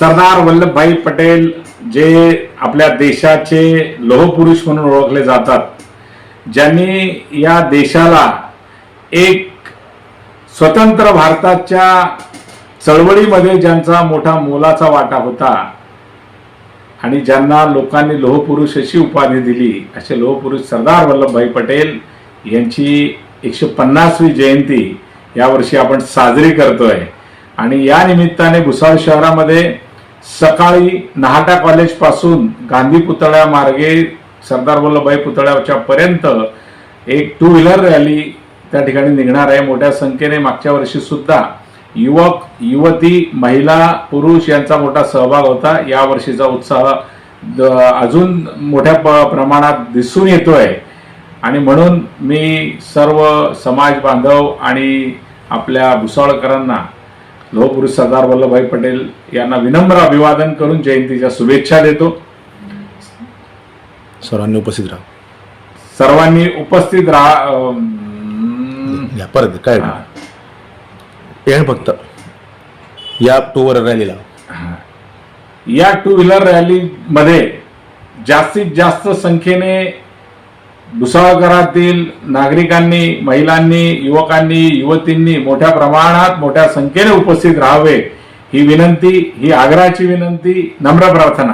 सरदार वल्लभभाई पटेल जे आपल्या देशाचे लोहपुरुष म्हणून ओळखले जातात ज्यांनी या देशाला एक स्वतंत्र भारताच्या चळवळीमध्ये ज्यांचा मोठा मोलाचा वाटा होता आणि ज्यांना लोकांनी लोहपुरुष अशी उपाधी दिली असे लोहपुरुष सरदार वल्लभभाई पटेल यांची एकशे पन्नासवी जयंती यावर्षी आपण साजरी करतोय. आणि या निमित्ताने भुसावळ शहरामध्ये सकाळी नहाटा कॉलेजपासून गांधी पुतळ्या मार्गे सरदार वल्लभभाई पुतळ्याच्या पर्यंत एक टू व्हीलर रॅली त्या ठिकाणी निघणार आहे. मोठ्या संख्येने मागच्या वर्षी सुद्धा युवक युवती महिला पुरुष यांचा मोठा सहभाग होता. या वर्षीचा उत्साह अजून मोठ्या प- प्रमाणात दिसून येतोय. आणि म्हणून मी सर्व समाज बांधव आणि आपल्या भुसावळकरांना लोहपुरुष सरदार वल्लभभाई पटेल यांना विनम्र अभिवादन करून जयंतीच्या शुभेच्छा देतो. सर्वांनी उपस्थित राहा. सर्वांनी उपस्थित राहा परत काय. पेन फक्त. या टूवर रॅलीला या टू व्हीलर रॅली मध्ये जास्तीत जास्त संख्येने भुसावळकरातील नागरिकांनी महिलांनी युवकांनी युवतींनी मोठ्या प्रमाणात मोठ्या संख्येने उपस्थित राहावे ही विनंती ही आग्रहाची विनंती नम्र प्रार्थना.